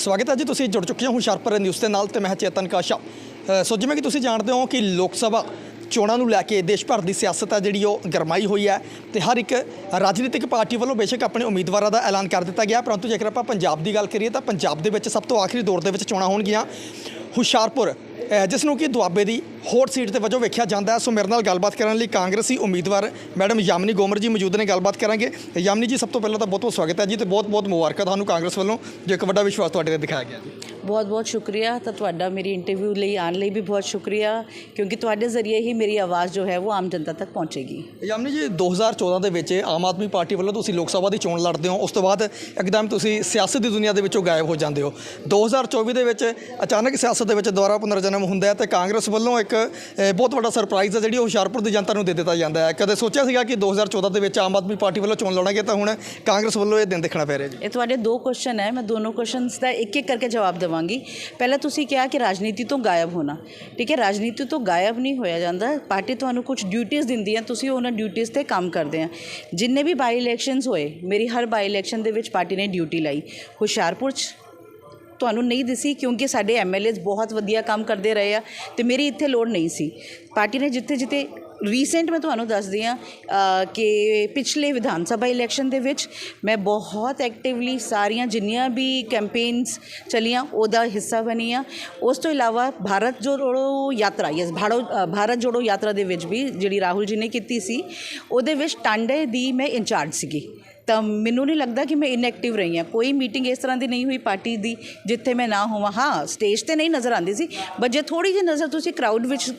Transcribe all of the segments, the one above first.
ਸਵਾਗਤ ਹੈ ਜੀ, ਤੁਸੀਂ ਜੁੜ ਚੁੱਕੇ ਹੋ ਹੁਸ਼ਿਆਰਪੁਰ ਨਿਊਜ਼ ਦੇ ਨਾਲ ਤੇ ਮੈਂ ਚੇਤਨ ਕਾਸ਼ਾ। ਸੋ ਜਿਵੇਂ ਕਿ ਤੁਸੀਂ ਜਾਣਦੇ ਹੋ ਕਿ ਲੋਕ ਸਭਾ ਚੋਣਾਂ ਨੂੰ ਲੈ ਕੇ ਦੇਸ਼ ਭਰ ਦੀ ਸਿਆਸਤ ਹੈ, ਜਿਹੜੀ ਉਹ ਗਰਮਾਈ ਹੋਈ ਹੈ ਤੇ ਹਰ ਇੱਕ ਰਾਜਨੀਤਿਕ ਪਾਰਟੀ ਵੱਲੋਂ ਬੇਸ਼ੱਕ ਆਪਣੇ ਉਮੀਦਵਾਰਾਂ ਦਾ ਐਲਾਨ ਕਰ ਦਿੱਤਾ ਗਿਆ ਪਰੰਤੂ ਜੇਕਰ ਆਪਾਂ ਪੰਜਾਬ ਦੀ ਗੱਲ ਕਰੀਏ ਤਾਂ ਪੰਜਾਬ ਦੇ ਵਿੱਚ ਸਭ ਤੋਂ ਆਖਰੀ ਦੌਰ ਦੇ ਵਿੱਚ ਚੋਣਾਂ ਹੋਣਗੀਆਂ। ਹੁਸ਼ਿਆਰਪੁਰ ਜਿਸ ਨੂੰ ਕਿ ਦੁਆਬੇ ਦੀ ਹੋਟ ਸੀਟ 'ਤੇ ਵਜੋਂ ਵੇਖਿਆ ਜਾਂਦਾ ਹੈ। ਸੋ ਮੇਰੇ ਨਾਲ ਗੱਲਬਾਤ ਕਰਨ ਲਈ ਕਾਂਗਰਸੀ ਉਮੀਦਵਾਰ ਮੈਡਮ ਯਾਮਨੀ ਗੋਮਰ ਜੀ ਮੌਜੂਦ ਨੇ। ਗੱਲਬਾਤ ਕਰਾਂਗੇ। ਯਾਮਨੀ ਜੀ, ਸਭ ਤੋਂ ਪਹਿਲਾਂ ਤਾਂ ਬਹੁਤ ਬਹੁਤ ਸਵਾਗਤ ਹੈ ਜੀ ਤੇ ਬਹੁਤ ਬਹੁਤ ਮੁਬਾਰਕਾਂ ਤੁਹਾਨੂੰ ਕਾਂਗਰਸ ਵੱਲੋਂ। ਜੋ ਇੱਕ ਵੱਡਾ ਵਿਸ਼ਵਾਸ ਤੁਹਾਡੇ ਤੇ ਦਿਖਾਇਆ ਗਿਆ ਜੀ। ਬਹੁਤ ਬਹੁਤ ਸ਼ੁਕਰੀਆ। ਤਾਂ ਤੁਹਾਡਾ ਮੇਰੀ ਇੰਟਰਵਿਊ ਲਈ ਆਉਣ ਲਈ ਵੀ ਬਹੁਤ ਸ਼ੁਕਰੀਆ ਕਿਉਂਕਿ ਤੁਹਾਡੇ ਜ਼ਰੀਏ ਹੀ ਮੇਰੀ ਆਵਾਜ਼ ਜੋ ਹੈ ਉਹ ਆਮ ਜਨਤਾ ਤੱਕ ਪਹੁੰਚੇਗੀ। ਯਾਮਨੀ ਜੀ 2014 ਦੇ ਵਿੱਚ ਆਮ ਆਦਮੀ ਪਾਰਟੀ ਵੱਲੋਂ ਤੁਸੀਂ ਲੋਕ ਸਭਾ ਦੀ ਚੋਣ ਲੜਦੇ ਹੋ ਉਸ ਤੋਂ ਬਾਅਦ ਇੱਕਦਮ ਤੁਸੀਂ ਸਿਆਸਤ ਦੀ ਦੁਨੀਆ ਦੇ ਵਿੱਚੋਂ ਗਾਇਬ ਹੋ ਜਾਂਦੇ ਹੋ। 2024 ਦੇ ਵਿੱਚ ਅਚਾਨਕ ਸਿਆਸਤ ਦੇ ਵਿੱਚ ਦੁਬਾਰਾ ਪੁਨਰ ਜਨਮ ਹੁੰਦਾ ਹੈ ਤੇ ਕਾਂਗਰਸ ਵੱਲੋਂ ਇੱਕ ਬਹੁਤ ਵੱਡਾ ਸਰਪ੍ਰਾਈਜ਼ ਹੈ ਜਿਹੜੀ ਉਹ ਹੁਸ਼ਿਆਰਪੁਰ ਦੀ ਜਨਤਾ ਨੂੰ ਦੇ ਦਿੱਤਾ ਜਾਂਦਾ ਹੈ। ਕਦੇ ਸੋਚਿਆ ਸੀਗਾ ਕਿ 2014 ਦੇ ਵਿੱਚ ਆਮ ਆਦਮੀ ਪਾਰਟੀ ਵੱਲੋਂ ਚੋਣ ਲੜਾਂਗੇ ਤਾਂ ਹੁਣ ਕਾਂਗਰਸ ਵੱਲੋਂ ਇਹ ਦਿਨ ਦੇਖਣਾ ਪੈ ਰਿਹਾ ਜੀ। ਇਹ ਤੁਹਾਡੇ ਦੋ ਕੁਐਸਚਨ ਹੈ ਮੈਂ ਦੋਨੋਂ ਕੁਐਸਚਨਸ ਦਾ ਇੱਕ ਇੱਕ ਕਰਕੇ ਜਵਾਬ ਦੇਵਾਂਗੀ। ਪਹਿਲਾਂ ਤੁਸੀਂ ਕਿਹਾ ਕਿ ਰਾਜਨੀਤੀ ਤੋਂ ਗਾਇਬ ਹੋਣਾ। ਠੀਕ ਹੈ, ਰਾਜਨੀਤੀ ਤੋਂ ਗਾਇਬ ਨਹੀਂ ਹੋਇਆ ਜਾਂਦਾ। ਪਾਰਟੀ ਤੁਹਾਨੂੰ ਕੁਝ ਡਿਊਟੀਆਂ ਦਿੰਦੀ ਹੈ, ਤੁਸੀਂ ਉਹਨਾਂ ਡਿਊਟੀਆਂ ਤੇ ਕੰਮ ਕਰਦੇ ਆ। ਜਿੰਨੇ ਵੀ ਬਾਈ ਇਲੈਕਸ਼ਨਸ ਹੋਏ, ਮੇਰੀ ਹਰ ਬਾਈ ਇਲੈਕਸ਼ਨ ਦੇ ਵਿੱਚ ਪਾਰਟੀ ਨੇ ਡਿਊਟੀ ਲਾਈ। ਹੁਸ਼ਿਆਰਪੁਰ 'ਚ ਤੁਹਾਨੂੰ ਨਹੀਂ ਦਿਸੀ, ਕਿਉਂਕਿ ਸਾਡੇ ਐਮਐਲਏਸ ਬਹੁਤ ਵਧੀਆ ਕੰਮ ਕਰਦੇ ਰਹੇ ਆ ਤੇ ਮੇਰੀ ਇੱਥੇ ਲੋੜ ਨਹੀਂ ਸੀ। ਪਾਰਟੀ ਨੇ ਜਿੱਥੇ ਜਿੱਥੇ ਰੀਸੈਂਟ ਮੈਂ ਤੁਹਾਨੂੰ ਦੱਸਦੀ ਆ ਕਿ ਪਿਛਲੇ ਵਿਧਾਨ ਸਭਾ ਇਲੈਕਸ਼ਨ ਦੇ ਵਿੱਚ ਮੈਂ ਬਹੁਤ ਐਕਟਿਵਲੀ ਸਾਰੀਆਂ ਜਿੰਨੀਆਂ ਵੀ ਕੈਂਪੇਨਸ ਚਲੀਆਂ, ਉਹਦਾ ਹਿੱਸਾ ਬਣੀ ਆ ਉਸ ਤੋਂ ਇਲਾਵਾ ਭਾਰਤ ਜੋੜੋ ਯਾਤਰਾ, ਯਸ ਭਾੜੋ ਭਾਰਤ ਜੋੜੋ ਯਾਤਰਾ ਦੇ ਵਿੱਚ ਵੀ ਜਿਹੜੀ ਰਾਹੁਲ ਜੀ ਨੇ ਕੀਤੀ ਸੀ, ਉਹਦੇ ਵਿੱਚ ਟਾਂਡੇ ਦੀ ਮੈਂ ਇੰਚਾਰਜ ਸੀਗੀ। ਤਾਂ ਮੈਨੂੰ ਨਹੀਂ ਲੱਗਦਾ ਕਿ ਮੈਂ ਇਨਐਕਟਿਵ ਰਹੀ ਹਾਂ। ਕੋਈ ਮੀਟਿੰਗ ਇਸ ਤਰ੍ਹਾਂ ਦੀ ਨਹੀਂ ਹੋਈ ਪਾਰਟੀ ਦੀ ਜਿੱਥੇ ਮੈਂ ਨਾ ਹੋਵਾਂ। ਹਾਂ ਸਟੇਜ ਤੇ ਨਹੀਂ ਨਜ਼ਰ ਆਉਂਦੀ ਸੀ ਬਟ ਜੇ ਥੋੜੀ ਜਿਹੀ ਨਜ਼ਰ ਤੁਸੀਂ ਕਰਾਊਡ ਵਿੱਚ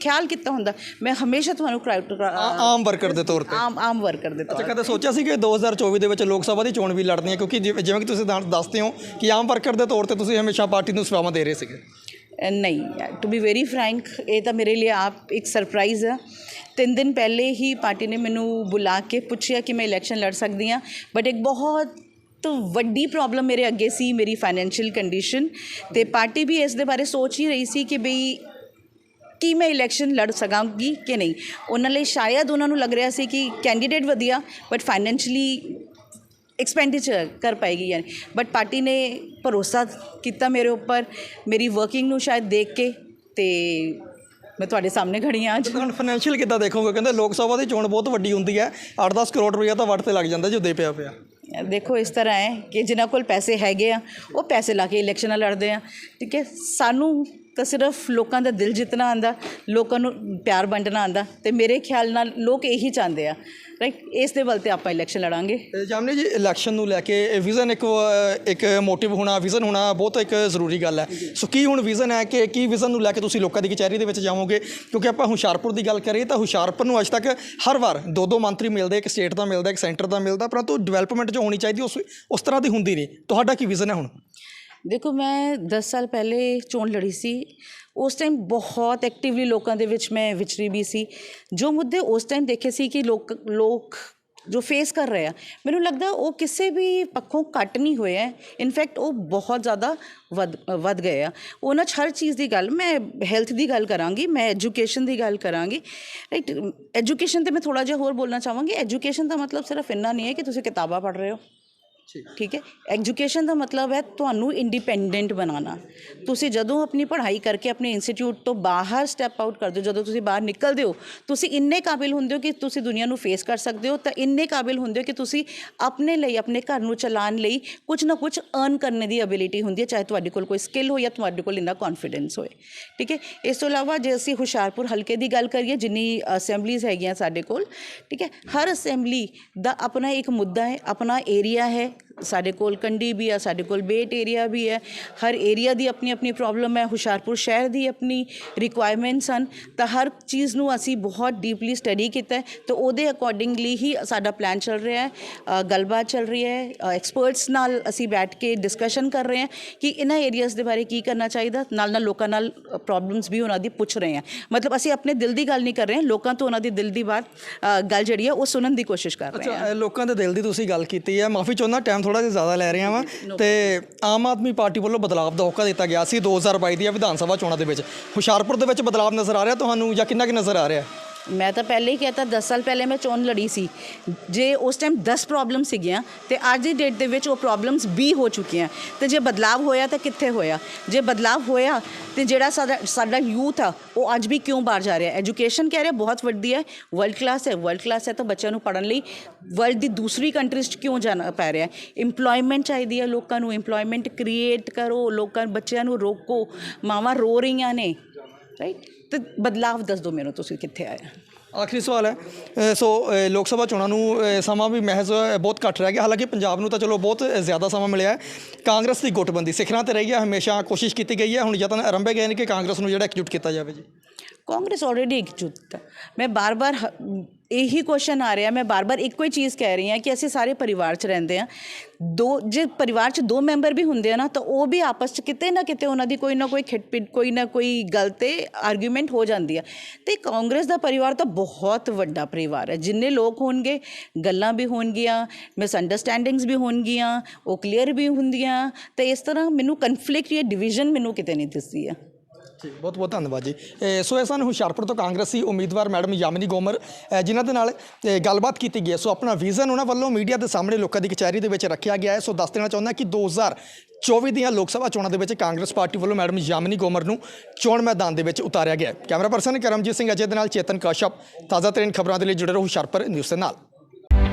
ਖਿਆਲ ਕੀਤਾ ਹੁੰਦਾ ਮੈਂ ਹਮੇਸ਼ਾ ਤੁਹਾਨੂੰ ਕਰਾਊਡ ਆਮ ਵਰਕਰ ਦੇ ਤੌਰ ਤੇ। ਆਮ ਆਮ ਵਰਕਰ ਦੇ ਤੌਰ ਅੱਛਾ ਕਦੇ ਸੋਚਿਆ ਸੀ ਕਿ 2024 ਦੇ ਵਿੱਚ ਲੋਕ ਸਭਾ ਦੀ ਚੋਣ ਵੀ ਲੜਨੀ ਹੈ? ਕਿਉਂਕਿ ਜਿਵੇਂ ਕਿ ਤੁਸੀਂ ਦੱਸ- ਦੱਸਦੇ ਹੋ ਕਿ ਆਮ ਵਰਕਰ ਦੇ ਤੌਰ ਤੇ ਤੁਸੀਂ ਹਮੇਸ਼ਾ ਪਾਰਟੀ ਨੂੰ ਸੇਵਾਵਾਂ ਦੇ ਰਹੇ ਸੀਗੇ। ਨਹੀਂ ਟੂ ਬੀ ਵੈਰੀ ਫਰੈਂਕ ਇਹ ਤਾਂ ਮੇਰੇ ਲਈ ਆਪ ਇੱਕ ਸਰਪ੍ਰਾਈਜ਼ ਹੈ ਤਿੰਨ ਦਿਨ ਪਹਿਲੇ ਹੀ ਪਾਰਟੀ ਨੇ ਮੈਨੂੰ ਬੁਲਾ ਕੇ ਪੁੱਛਿਆ ਕਿ ਮੈਂ ਇਲੈਕਸ਼ਨ ਲੜ ਸਕਦੀ ਹਾਂ ਬਟ ਇੱਕ ਬਹੁਤ ਵੱਡੀ ਪ੍ਰੋਬਲਮ ਮੇਰੇ ਅੱਗੇ ਸੀ ਮੇਰੀ ਫਾਈਨੈਂਸ਼ੀਅਲ ਕੰਡੀਸ਼ਨ ਤੇ ਪਾਰਟੀ ਵੀ ਇਸ ਦੇ ਬਾਰੇ ਸੋਚ ਹੀ ਰਹੀ ਸੀ ਕਿ ਬਈ ਕੀ ਮੈਂ ਇਲੈਕਸ਼ਨ ਲੜ ਸਕਾਂਗੀ ਕਿ ਨਹੀਂ। ਉਹਨਾਂ ਲਈ ਸ਼ਾਇਦ ਉਹਨਾਂ ਨੂੰ ਲੱਗ ਰਿਹਾ ਸੀ ਕਿ ਕੈਂਡੀਡੇਟ ਵਧੀਆ ਬਟ ਫਾਈਨੈਂਸ਼ਲੀ ਐਕਸਪੈਂਡੀਚਰ ਕਰ ਪਾਏਗੀ ਯਾਨੀ। ਬਟ ਪਾਰਟੀ ਨੇ ਭਰੋਸਾ ਕੀਤਾ ਮੇਰੇ ਉੱਪਰ, ਮੇਰੀ ਵਰਕਿੰਗ ਨੂੰ ਸ਼ਾਇਦ ਦੇਖ ਕੇ ਤੇ ਮੈਂ ਤੁਹਾਡੇ ਸਾਹਮਣੇ ਖੜੀ ਹਾਂ ਅੱਜ। ਹੁਣ ਫਾਈਨੈਂਸ਼ੀਅਲ ਕਿੱਦਾਂ ਦੇਖੋਗੇ? ਕਹਿੰਦੇ ਲੋਕ ਸਭਾ ਦੀ ਚੋਣ ਬਹੁਤ ਵੱਡੀ ਹੁੰਦੀ ਹੈ। 8-10 ਕਰੋੜ ਰੁਪਇਆ ਤਾਂ ਵੱਟ ਤੇ ਲੱਗ ਜਾਂਦਾ ਜੋ ਦੇ ਪਿਆ ਪਿਆ। ਦੇਖੋ ਇਸ ਤਰ੍ਹਾਂ ਹੈ ਕਿ ਜਿਨ੍ਹਾਂ ਕੋਲ ਪੈਸੇ ਹੈਗੇ ਆ ਉਹ ਪੈਸੇ ਲਾ ਕੇ ਇਲੈਕਸ਼ਨਾਂ ਲੜਦੇ ਆ। ਠੀਕ ਹੈ ਸਾਨੂੰ ਤਾਂ ਸਿਰਫ ਲੋਕਾਂ ਦਾ ਦਿਲ ਜਿੱਤਣਾ ਆਂਦਾ ਲੋਕਾਂ ਨੂੰ ਪਿਆਰ ਵੰਡਣਾ ਆਂਦਾ ਤੇ ਮੇਰੇ ਖਿਆਲ ਨਾਲ ਲੋਕ ਇਹੀ ਚਾਹੁੰਦੇ ਆ। ਰਾਈਟ ਇਸ ਦੇ ਵੱਲ ਤੇ ਆਪਾਂ ਇਲੈਕਸ਼ਨ ਲੜਾਂਗੇ। ਜਾਮਨੀ ਜੀ ਇਲੈਕਸ਼ਨ ਨੂੰ ਲੈ ਕੇ ਵਿਜ਼ਨ ਇੱਕ ਇੱਕ ਮੋਟਿਵ ਹੋਣਾ ਵਿਜ਼ਨ ਹੋਣਾ ਬਹੁਤ ਇੱਕ ਜ਼ਰੂਰੀ ਗੱਲ ਹੈ। ਸੋ ਕੀ ਹੁਣ ਵਿਜ਼ਨ ਹੈ ਕਿ ਕੀ ਵਿਜ਼ਨ ਨੂੰ ਲੈ ਕੇ ਤੁਸੀਂ ਲੋਕਾਂ ਦੀ ਕਚਹਿਰੀ ਦੇ ਵਿੱਚ ਜਾਵੋਗੇ? ਕਿਉਂਕਿ ਆਪਾਂ ਹੁਸ਼ਿਆਰਪੁਰ ਦੀ ਗੱਲ ਕਰੀਏ ਤਾਂ ਹੁਸ਼ਿਆਰਪੁਰ ਨੂੰ ਅੱਜ ਤੱਕ ਹਰ ਵਾਰ ਦੋ ਦੋ ਮੰਤਰੀ ਮਿਲਦੇ ਇੱਕ ਸਟੇਟ ਦਾ ਮਿਲਦਾ ਇੱਕ ਸੈਂਟਰ ਦਾ ਮਿਲਦਾ ਪਰੰਤੂ ਡਿਵੈਲਪਮੈਂਟ ਜੋ ਹੋਣੀ ਚਾਹੀਦੀ ਉਸ ਉਸ ਤਰ੍ਹਾਂ ਦੀ ਹੁੰਦੀ ਨਹੀਂ। ਤੁਹਾਡਾ ਕੀ ਵਿਜ਼ਨ ਹੈ ਹੁਣ? ਦੇਖੋ ਮੈਂ 10 ਸਾਲ ਪਹਿਲੇ ਚੋਣ ਲੜੀ ਸੀ। ਉਸ ਟਾਈਮ ਬਹੁਤ ਐਕਟਿਵਲੀ ਲੋਕਾਂ ਦੇ ਵਿੱਚ ਮੈਂ ਵਿਚਰੀ ਵੀ ਸੀ। ਜੋ ਮੁੱਦੇ ਉਸ ਟਾਈਮ ਦੇਖੇ ਸੀ ਕਿ ਲੋਕ ਲੋਕ ਜੋ ਫੇਸ ਕਰ ਰਹੇ ਆ, ਮੈਨੂੰ ਲੱਗਦਾ ਉਹ ਕਿਸੇ ਵੀ ਪੱਖੋਂ ਘੱਟ ਨਹੀਂ ਹੋਏ ਹੈ ਇਨਫੈਕਟ ਉਹ ਬਹੁਤ ਜ਼ਿਆਦਾ ਵੱਧ ਵੱਧ ਗਏ ਆ। ਉਹਨਾਂ 'ਚ ਹਰ ਚੀਜ਼ ਦੀ ਗੱਲ, ਮੈਂ ਹੈਲਥ ਦੀ ਗੱਲ ਕਰਾਂਗੀ, ਮੈਂ ਐਜੂਕੇਸ਼ਨ ਦੀ ਗੱਲ ਕਰਾਂਗੀ। ਰਾਈਟ ਐਜੂਕੇਸ਼ਨ ਤੇ ਮੈਂ ਥੋੜਾ ਜਿਹਾ ਹੋਰ ਬੋਲਣਾ ਚਾਹਾਂਗੀ। ਐਜੂਕੇਸ਼ਨ ਦਾ ਮਤਲਬ ਸਿਰਫ ਇੰਨਾ ਨਹੀਂ ਹੈ ਕਿ ਤੁਸੀਂ ਕਿਤਾਬਾਂ ਪੜ੍ਹ ਰਹੇ ਹੋ। ਠੀਕ ਹੈ? ਐਜੂਕੇਸ਼ਨ ਦਾ ਮਤਲਬ ਹੈ ਤੁਹਾਨੂੰ ਇੰਡੀਪੈਂਡੈਂਟ ਬਣਾਉਣਾ। ਤੁਸੀਂ ਜਦੋਂ ਆਪਣੀ ਪੜ੍ਹਾਈ ਕਰਕੇ ਆਪਣੇ ਇੰਸਟੀਚਿਊਟ ਤੋਂ ਬਾਹਰ ਸਟੈਪ ਆਊਟ ਕਰਦੇ ਹੋ, ਜਦੋਂ ਤੁਸੀਂ ਬਾਹਰ ਨਿਕਲਦੇ ਹੋ, ਤੁਸੀਂ ਇੰਨੇ ਕਾਬਿਲ ਹੁੰਦੇ ਹੋ ਕਿ ਤੁਸੀਂ ਦੁਨੀਆ ਨੂੰ ਫੇਸ ਕਰ ਸਕਦੇ ਹੋ, ਤਾਂ ਇੰਨੇ ਕਾਬਿਲ ਹੁੰਦੇ ਹੋ ਕਿ ਤੁਸੀਂ ਆਪਣੇ ਲਈ, ਆਪਣੇ ਘਰ ਨੂੰ ਚਲਾਉਣ ਲਈ ਕੁਝ ਨਾ ਕੁਝ ਅਰਨ ਕਰਨ ਦੀ ਅਬਿਲਿਟੀ ਹੁੰਦੀ ਹੈ, ਚਾਹੇ ਤੁਹਾਡੇ ਕੋਲ ਕੋਈ ਸਕਿੱਲ ਹੋ ਜਾਂ ਤੁਹਾਡੇ ਕੋਲ ਇੰਨਾ ਕੌਨਫੀਡੈਂਸ ਹੋਏ। ਠੀਕ ਹੈ? ਇਸ ਤੋਂ ਇਲਾਵਾ ਜੇ ਅਸੀਂ ਹੁਸ਼ਿਆਰਪੁਰ ਹਲਕੇ ਦੀ ਗੱਲ ਕਰੀਏ, ਜਿੰਨੀ ਅਸੈਂਬਲੀਜ਼ ਹੈਗੀਆਂ ਸਾਡੇ ਕੋਲ, ਠੀਕ ਹੈ? ਹਰ ਅਸੈਂਬਲੀ ਦਾ ਆਪਣਾ ਇੱਕ ਮੁੱਦਾ ਹੈ, ਆਪਣਾ ਏਰੀਆ ਹੈ ਸਾਡੇ ਕੋਲ ਕੰਡੀ ਵੀ ਆ ਸਾਡੇ ਕੋਲ ਬੇਟ ਏਰੀਆ ਵੀ ਹੈ। ਹਰ ਏਰੀਆ ਦੀ ਆਪਣੀ ਆਪਣੀ ਪ੍ਰੋਬਲਮ ਹੈ। ਹੁਸ਼ਿਆਰਪੁਰ ਸ਼ਹਿਰ ਦੀ ਆਪਣੀ ਰਿਕੁਆਇਰਮੈਂਟਸ ਹਨ। ਤਾਂ ਹਰ ਚੀਜ਼ ਨੂੰ ਅਸੀਂ ਬਹੁਤ ਡੀਪਲੀ ਸਟੱਡੀ ਕੀਤਾ ਤਾਂ ਉਹਦੇ ਅਕੋਰਡਿੰਗਲੀ ਹੀ ਸਾਡਾ ਪਲਾਨ ਚੱਲ ਰਿਹਾ ਹੈ। ਗੱਲਬਾਤ ਚੱਲ ਰਹੀ ਹੈ। ਐਕਸਪਰਟਸ ਨਾਲ ਅਸੀਂ ਬੈਠ ਕੇ ਡਿਸਕਸ਼ਨ ਕਰ ਰਹੇ ਹਾਂ ਕਿ ਇਹਨਾਂ ਏਰੀਆਜ਼ ਦੇ ਬਾਰੇ ਕੀ ਕਰਨਾ ਚਾਹੀਦਾ। ਨਾਲ ਨਾਲ ਲੋਕਾਂ ਨਾਲ ਪ੍ਰੋਬਲਮਸ ਵੀ ਉਹਨਾਂ ਦੀ ਪੁੱਛ ਰਹੇ ਹਾਂ। ਮਤਲਬ ਅਸੀਂ ਆਪਣੇ ਦਿਲ ਦੀ ਗੱਲ ਨਹੀਂ ਕਰ ਰਹੇ। ਹਾਂ ਲੋਕਾਂ ਤੋਂ ਉਹਨਾਂ ਦੀ ਦਿਲ ਦੀ ਬਾਤ ਗੱਲ ਜਿਹੜੀ ਹੈ ਉਹ ਸੁਣਨ ਦੀ ਕੋਸ਼ਿਸ਼ ਕਰ ਰਹੇ ਹਾਂ। ਅੱਛਾ ਲੋਕਾਂ ਦੇ ਦਿਲ ਦੀ ਤੁਸੀਂ ਗੱਲ ਕੀਤੀ ਹੈ। ਮਾਫੀ ਚਾਹੁੰਦਾ ਟਾਈਮ ਥੋੜਾ ਜਿਹਾ ਜ਼ਿਆਦਾ ਲੈ ਰਿਹਾ ਵਾਂ ਤੇ ਆਮ ਆਦਮੀ ਪਾਰਟੀ ਵੱਲੋਂ ਬਦਲਾਅ ਦਾ ਹੋਕਾ ਦਿੱਤਾ ਗਿਆ ਸੀ 2022 ਦੀਆਂ ਵਿਧਾਨ ਸਭਾ ਚੋਣਾਂ ਦੇ ਵਿੱਚ। ਹੁਸ਼ਿਆਰਪੁਰ ਦੇ ਵਿੱਚ ਬਦਲਾਅ ਨਜ਼ਰ ਆ ਰਿਹਾ ਤੁਹਾਨੂੰ ਜਾਂ ਕਿੰਨਾ ਕਿ ਨਜ਼ਰ ਆ ਰਿਹਾ? ਮੈਂ ਤਾਂ ਪਹਿਲੇ ਹੀ ਕਹਤਾ 10 ਸਾਲ ਪਹਿਲੇ ਮੈਂ ਚੋਣ ਲੜੀ ਸੀ। ਜੇ ਉਸ ਟਾਈਮ 10 ਪ੍ਰੋਬਲਮ ਸੀਗੀਆਂ, ਤੇ ਅੱਜ ਦੀ ਡੇਟ ਦੇ ਵਿੱਚ ਉਹ ਪ੍ਰੋਬਲਮਸ 20 ਹੋ ਚੁੱਕੀਆਂ। ਤੇ ਜੇ ਬਦਲਾਵ ਹੋਇਆ ਤਾਂ ਕਿੱਥੇ ਹੋਇਆ? ਜੇ ਬਦਲਾਵ ਹੋਇਆ ਤੇ ਜਿਹੜਾ ਸਾਡਾ ਸਾਡਾ ਯੂਥ ਆ, ਉਹ ਅੱਜ ਵੀ ਕਿਉਂ ਬਾਹਰ ਜਾ ਰਿਹਾ? ਐਜੂਕੇਸ਼ਨ ਕਹਿ ਰਿਹਾ ਬਹੁਤ ਵੱਡੀ ਹੈ ਵਰਲਡ ਕਲਾਸ ਹੈ। ਵਰਲਡ ਕਲਾਸ ਹੈ ਤਾਂ ਬੱਚਿਆਂ ਨੂੰ ਪੜਨ ਲਈ ਵਰਲਡ ਦੀ ਦੂਸਰੀ ਕੰਟਰੀਜ਼ 'ਚ ਕਿਉਂ ਜਾਣਾ ਪੈ ਰਿਹਾ? ਇੰਪਲੋਇਮੈਂਟ ਚਾਹੀਦੀ ਹੈ ਲੋਕਾਂ ਨੂੰ ਇੰਪਲੋਇਮੈਂਟ ਕ੍ਰੀਏਟ ਕਰੋ, ਲੋਕਾਂ, ਬੱਚਿਆਂ ਨੂੰ ਰੋਕੋ। ਮਾਵਾਂ ਰੋ ਰਹੀਆਂ ਨੇ ਰਾਈਟ ਤੇ ਬਦਲਾਵ ਦੱਸ ਦਿਓ ਮੈਨੂੰ ਤੁਸੀਂ ਕਿੱਥੇ ਆਏ ਆਖਰੀ ਸਵਾਲ ਹੈ। ਸੋ ਲੋਕ ਸਭਾ ਚੋਣਾਂ ਨੂੰ ਸਮਾਂ ਵੀ ਮਹਿਜ਼ ਬਹੁਤ ਘੱਟ ਰਹਿ ਗਿਆ। ਹਾਲਾਂਕਿ ਪੰਜਾਬ ਨੂੰ ਤਾਂ ਚਲੋ ਬਹੁਤ ਜ਼ਿਆਦਾ ਸਮਾਂ ਮਿਲਿਆ ਹੈ। ਕਾਂਗਰਸ ਦੀ ਗੁੱਟਬੰਦੀ ਸਿਖਰਾਂ ਤੇ ਰਹੀ ਹੈ। ਹਮੇਸ਼ਾ ਕੋਸ਼ਿਸ਼ ਕੀਤੀ ਗਈ ਹੈ। ਹੁਣ ਯਤਨ ਆਰੰਭੇ ਗਏ ਨੇ ਕਿ ਕਾਂਗਰਸ ਨੂੰ ਜਿਹੜਾ ਐਕਜੂਟ ਕੀਤਾ ਜਾਵੇ ਜੀ। ਕਾਂਗਰਸ ਆਲਰੇਡੀ ਇਕਜੁੱਟ ਮੈਂ ਬਾਰ-ਬਾਰ ਹ- ਇਹੀ ਕੁਐਸਚਨ ਆ ਰਿਹਾ ਮੈਂ ਬਾਰ-ਬਾਰ ਇੱਕੋ ਹੀ ਚੀਜ਼ ਕਹਿ ਰਹੀ ਹਾਂ ਕਿ ਅਸੀਂ ਸਾਰੇ ਪਰਿਵਾਰ 'ਚ ਰਹਿੰਦੇ ਹਾਂ ਦੋ ਜੇ ਪਰਿਵਾਰ 'ਚ ਦੋ ਮੈਂਬਰ ਵੀ ਹੁੰਦੇ ਆ ਨਾ ਤਾਂ ਉਹ ਵੀ ਆਪਸ 'ਚ ਕਿਤੇ ਨਾ ਕਿਤੇ ਉਹਨਾਂ ਦੀ ਕੋਈ ਨਾ ਕੋਈ ਖਿੱਟਪਿੱਟ ਕੋਈ ਨਾ ਕੋਈ ਗੱਲ ਤੇ ਆਰਗੂਮੈਂਟ ਹੋ ਜਾਂਦੀ ਆ ਤੇ ਕਾਂਗਰਸ ਦਾ ਪਰਿਵਾਰ ਤਾਂ ਬਹੁਤ ਵੱਡਾ ਪਰਿਵਾਰ ਹੈ ਜਿੰਨੇ ਲੋਕ ਹੋਣਗੇ ਗੱਲਾਂ ਵੀ ਹੋਣਗੀਆਂ ਮਿਸਅੰਡਰਸਟੈਂਡਿੰਗਸ ਵੀ ਹੋਣਗੀਆਂ ਉਹ ਕਲੀਅਰ ਵੀ ਹੁੰਦੀਆਂ ਤੇ ਇਸ ਤਰ੍ਹਾਂ ਮੈਨੂੰ ਕਨਫਲਿਕਟ ਜਾਂ ਡਿਵੀਜ਼ਨ ਮੈਨੂੰ ਕਿਤੇ ਨਹੀਂ ਦਿਸਦੀ ਆ ਜੀ ਬਹੁਤ ਬਹੁਤ ਧੰਨਵਾਦ ਜੀ। ਅ, ਸੋ ਇਹ ਸਨ ਹੁਸ਼ਿਆਰਪੁਰ ਤੋਂ ਕਾਂਗਰਸੀ ਉਮੀਦਵਾਰ ਮੈਡਮ ਯਾਮਨੀ ਗੋਮਰ ਅ, ਜਿਨ੍ਹਾਂ ਦੇ ਨਾਲ ਅ, ਗੱਲਬਾਤ ਕੀਤੀ ਗਈ ਹੈ। ਸੋ ਆਪਣਾ ਵਿਜ਼ਨ ਉਹਨਾਂ ਵੱਲੋਂ ਮੀਡੀਆ ਦੇ ਸਾਹਮਣੇ ਲੋਕਾਂ ਦੀ ਕਚਹਿਰੀ ਦੇ ਵਿੱਚ ਰੱਖਿਆ ਗਿਆ ਹੈ। ਸੋ ਦੱਸ ਦੇਣਾ ਚਾਹੁੰਦਾ ਕਿ 2024 ਦੀਆਂ ਲੋਕ ਸਭਾ ਚੋਣਾਂ ਦੇ ਵਿੱਚ ਕਾਂਗਰਸ ਪਾਰਟੀ ਵੱਲੋਂ ਮੈਡਮ ਯਾਮਨੀ ਗੋਮਰ ਨੂੰ ਚੋਣ ਮੈਦਾਨ ਦੇ ਵਿੱਚ ਉਤਾਰਿਆ ਗਿਆ ਹੈ। ਕੈਮਰਾ ਪਰਸਨ ਕਰਮਜੀਤ ਸਿੰਘ ਅਜੇ ਦੇ ਨਾਲ ਚੇਤਨ ਕਾਸ਼ਪ। ਤਾਜ਼ਾ ਤਰੀਨ ਖਬਰਾਂ ਦੇ ਲਈ ਜੁੜੇ ਰਹੋ ਹੁਸ਼ਿਆਰਪੁਰ ਨਿਊਜ਼ ਦੇ ਨਾਲ।